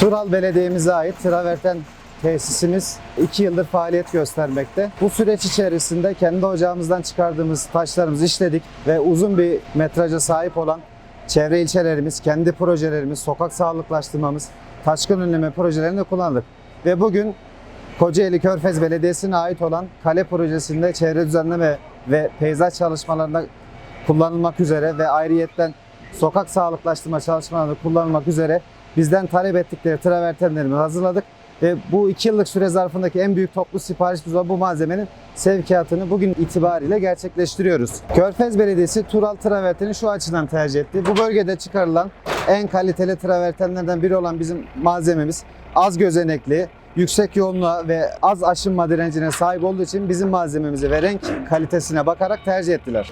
Tural Belediye'mize ait traverten tesisimiz 2 yıldır faaliyet göstermekte. Bu süreç içerisinde kendi ocağımızdan çıkardığımız taşlarımızı işledik ve uzun bir metraja sahip olan çevre ilçelerimiz, kendi projelerimiz, sokak sağlıklaştırmamız, taşkın önleme projelerini kullandık. Ve bugün Kocaeli Körfez Belediyesi'ne ait olan kale projesinde çevre düzenleme ve peyzaj çalışmalarında kullanılmak üzere ve ayrıyetten sokak sağlıklaştırma çalışmalarında kullanılmak üzere bizden talep ettikleri travertenlerimi hazırladık. Ve bu iki yıllık süre zarfındaki en büyük toplu siparişimiz olan bu malzemenin sevkiyatını bugün itibariyle gerçekleştiriyoruz. Körfez Belediyesi Tural traverteni şu açıdan tercih etti. Bu bölgede çıkarılan en kaliteli travertenlerden biri olan bizim malzememiz az gözenekli, yüksek yoğunluğa ve az aşınma direncine sahip olduğu için bizim malzememize ve renk kalitesine bakarak tercih ettiler.